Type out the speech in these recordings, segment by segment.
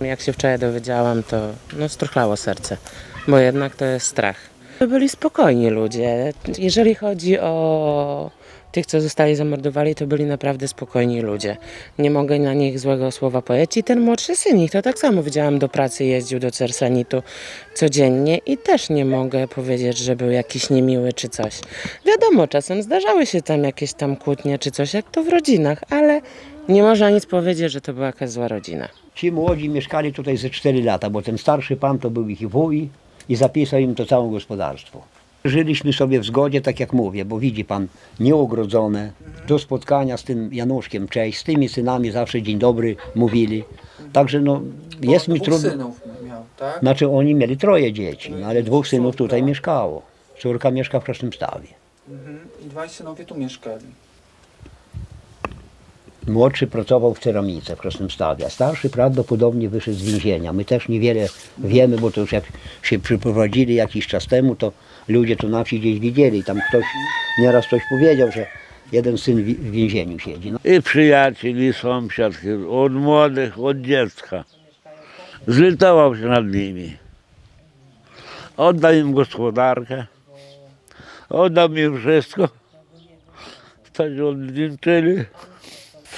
Jak się wczoraj dowiedziałam, to no, struchlało serce, bo jednak to jest strach. To byli spokojni ludzie. Jeżeli chodzi o tych, co zostali zamordowani, to byli naprawdę spokojni ludzie. Nie mogę na nich złego słowa powiedzieć. I ten młodszy synik, to tak samo widziałam do pracy, jeździł do Cersanitu codziennie i też nie mogę powiedzieć, że był jakiś niemiły czy coś. Wiadomo, czasem zdarzały się tam jakieś tam kłótnie czy coś, jak to w rodzinach, ale nie można nic powiedzieć, że to była jakaś zła rodzina. Ci młodzi mieszkali tutaj ze 4 lata, bo ten starszy pan to był ich wuj i zapisał im to całe gospodarstwo. Żyliśmy sobie w zgodzie, tak jak mówię, bo widzi pan, nieogrodzone. Do spotkania z tym Januszkiem, cześć, z tymi synami zawsze dzień dobry mówili. Także no, jest mi dwóch trudno. synów miał, tak? Znaczy oni mieli troje dzieci, no, ale dwóch synów tutaj mieszkało. Córka mieszka w Krasnymstawie. Mhm. I dwaj synowie tu mieszkali. Młodszy pracował w ceramice w Krasnymstawie, a starszy prawdopodobnie wyszedł z więzienia. My też niewiele wiemy, bo to już jak się przyprowadzili jakiś czas temu, to ludzie to na wsi gdzieś widzieli. Tam ktoś, nieraz ktoś powiedział, że jeden syn w więzieniu siedzi. No, i przyjaciół, i sąsiad, od młodych, od dziecka. Zlitował się nad nimi. Oddał im gospodarkę, oddał mi wszystko. Tak odwdzięczyli.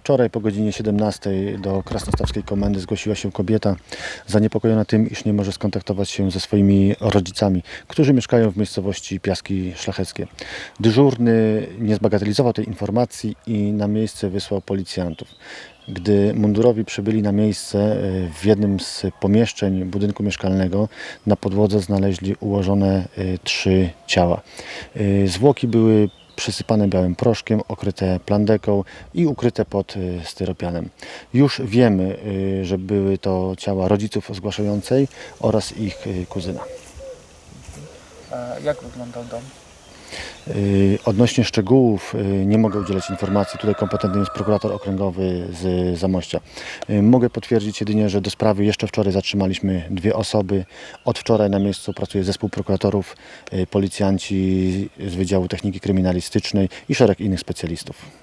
Wczoraj po godzinie 17 do Krasnostawskiej Komendy zgłosiła się kobieta zaniepokojona tym, iż nie może skontaktować się ze swoimi rodzicami, którzy mieszkają w miejscowości Piaski Szlacheckie. Dyżurny nie zbagatelizował tej informacji i na miejsce wysłał policjantów. Gdy mundurowi przybyli na miejsce, e, w jednym z pomieszczeń budynku mieszkalnego na podłodze znaleźli ułożone e, trzy ciała. E, Zwłoki były przysypane białym proszkiem, okryte plandeką i ukryte pod y, styropianem. Już wiemy, y, że były to ciała rodziców zgłaszającej oraz ich y, kuzyna. Jak wyglądał dom? Y, Odnośnie szczegółów y, nie mogę udzielać informacji. Tutaj kompetentny jest prokurator okręgowy z Zamościa. Y, Mogę potwierdzić jedynie, że do sprawy jeszcze wczoraj zatrzymaliśmy dwie osoby. Od wczoraj na miejscu pracuje zespół prokuratorów, policjanci z Wydziału Techniki Kryminalistycznej i szereg innych specjalistów.